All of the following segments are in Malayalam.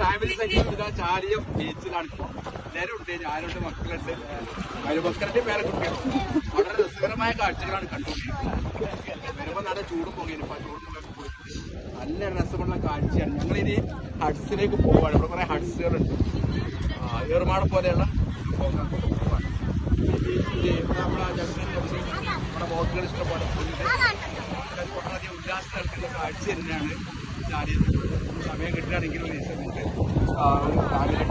ഫാമിലി സഹിതം ഇതാ ചാലിയം ബീച്ചിലാണ് ഇപ്പോൾ എല്ലാവരും ഉണ്ട് ഞാനുണ്ട് മക്കളുണ്ട്. മരുമക്കളുടെ പേരെ കുട്ടികൾ. വളരെ രസകരമായ കാഴ്ചകളാണ് കണ്ടുകൊണ്ടിരിക്കുന്നത് വരുമ്പോൾ നല്ല ചൂട് പോകുന്നു ഇപ്പൊ ചൂട്. നല്ല രസമുള്ള കാഴ്ചയാണ്. ഞങ്ങളിനി ഹഡ്സിലേക്ക് പോവാണ്. ഇവിടെ കുറെ ഹഡ്സുകളുണ്ട് ഏറുമാടം പോലെയുള്ള സംഭവങ്ങൾക്കൊക്കെ പോവാണ്. ഈ നമ്മുടെ ബോട്ടുകൾ ഇഷ്ടംപോലെ ഉണ്ട്. വളരെയധികം ഉല്ലാസം നടക്കുന്ന കാഴ്ച തന്നെയാണ് ചാടിയത്. സമയം കിട്ടുകയാണെങ്കിൽ നിങ്ങൾക്ക് ആ, ഒരു ഫാമിലി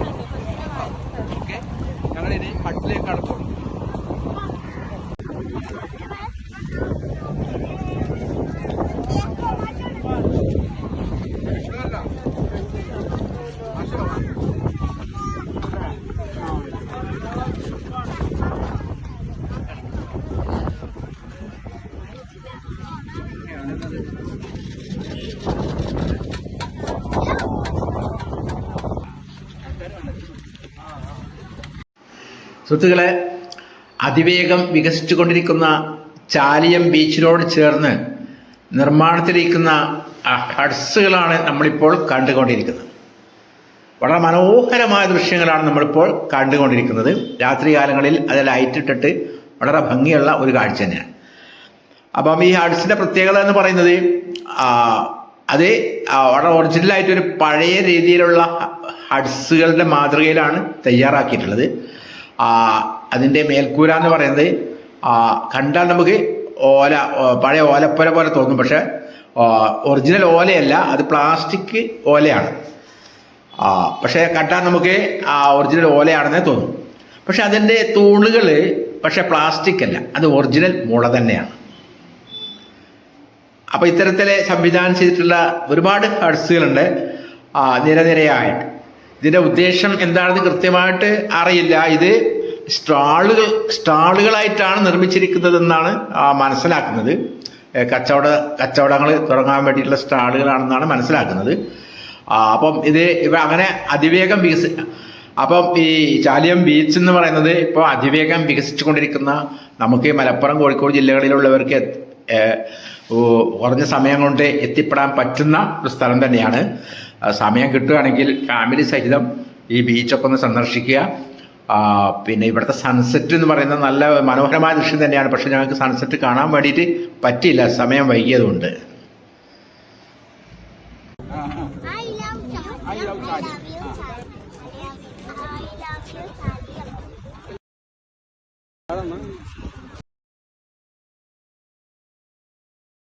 ഓക്കെ? ഞങ്ങളിനി ഹട്ടിലേക്കാണ് പോകുന്നത്. സുഹൃത്തുക്കളെ അതിവേഗം വികസിച്ചുകൊണ്ടിരിക്കുന്ന ചാലിയം ബീച്ചിനോട് ചേർന്ന് നിർമ്മാണത്തിലിരിക്കുന്ന ഹഡ്സുകളാണ് നമ്മളിപ്പോൾ കണ്ടുകൊണ്ടിരിക്കുന്നത്. വളരെ മനോഹരമായ ദൃശ്യങ്ങളാണ് നമ്മളിപ്പോൾ കണ്ടുകൊണ്ടിരിക്കുന്നത്. രാത്രികാലങ്ങളിൽ അത് ലൈറ്റ് ഇട്ടിട്ട് വളരെ ഭംഗിയുള്ള ഒരു കാഴ്ച തന്നെയാണ്. അപ്പം ഈ ഹഡ്സിന്റെ പ്രത്യേകത എന്ന് പറയുന്നത് അത് വളരെ ഒറിജിനലായിട്ട് ഒരു പഴയ രീതിയിലുള്ള ഹഡ്സുകളുടെ മാതൃകയിലാണ് തയ്യാറാക്കിയിട്ടുള്ളത്. അതിന്റെ മേൽക്കൂര എന്ന് പറയുന്നത് കണ്ടാൽ നമുക്ക് ഓല പഴയ ഓലപ്പുര പോലെ തോന്നും. പക്ഷേ ഒറിജിനൽ ഓലയല്ല അത് പ്ലാസ്റ്റിക് ഓലയാണ്. പക്ഷേ കണ്ടാൽ നമുക്ക് ആ ഒറിജിനൽ ഓലയാണെന്നേ തോന്നും. പക്ഷെ അതിന്റെ തൂണുകൾ പക്ഷെ പ്ലാസ്റ്റിക് അല്ല അത് ഒറിജിനൽ മുള തന്നെയാണ്. അപ്പോൾ ഇത്തരത്തിലെ സംവിധാനം ചെയ്തിട്ടുള്ള ഒരുപാട് ഹഡ്സുകളുണ്ട് നിരനിരയായിട്ട്. ഇതിന്റെ ഉദ്ദേശം എന്താണെന്ന് കൃത്യമായിട്ട് അറിയില്ല. ഇത് സ്റ്റാളുകൾ സ്റ്റാളുകളായിട്ടാണ് നിർമ്മിച്ചിരിക്കുന്നതെന്നാണ് മനസ്സിലാക്കുന്നത്. കച്ചവട കച്ചവടങ്ങൾ തുടങ്ങാൻ വേണ്ടിയിട്ടുള്ള സ്റ്റാളുകളാണെന്നാണ് മനസ്സിലാക്കുന്നത്. അപ്പം ഇത് ഇവ അങ്ങനെ അതിവേഗം വികസി അപ്പം ഈ ചാലിയം ബീച്ച് എന്ന് പറയുന്നത് ഇപ്പോൾ അതിവേഗം വികസിച്ചു കൊണ്ടിരിക്കുന്ന നമുക്ക് മലപ്പുറം കോഴിക്കോട് ജില്ലകളിലുള്ളവർക്ക് കുറഞ്ഞ സമയം കൊണ്ട് എത്തിപ്പെടാൻ പറ്റുന്ന ഒരു സ്ഥലം തന്നെയാണ്. സമയം കിട്ടുകയാണെങ്കിൽ ഫാമിലി സഹിതം ഈ ബീച്ചൊക്കെ ഒന്ന് സന്ദർശിക്കുക. പിന്നെ ഇവിടുത്തെ സൺസെറ്റ് എന്ന് പറയുന്നത് നല്ല മനോഹരമായ ദൃശ്യം തന്നെയാണ്. പക്ഷെ ഞങ്ങൾക്ക് സൺസെറ്റ് കാണാൻ വേണ്ടിയിട്ട് പറ്റിയില്ല. സമയം വൈകിയതുകൊണ്ട്. I don't know.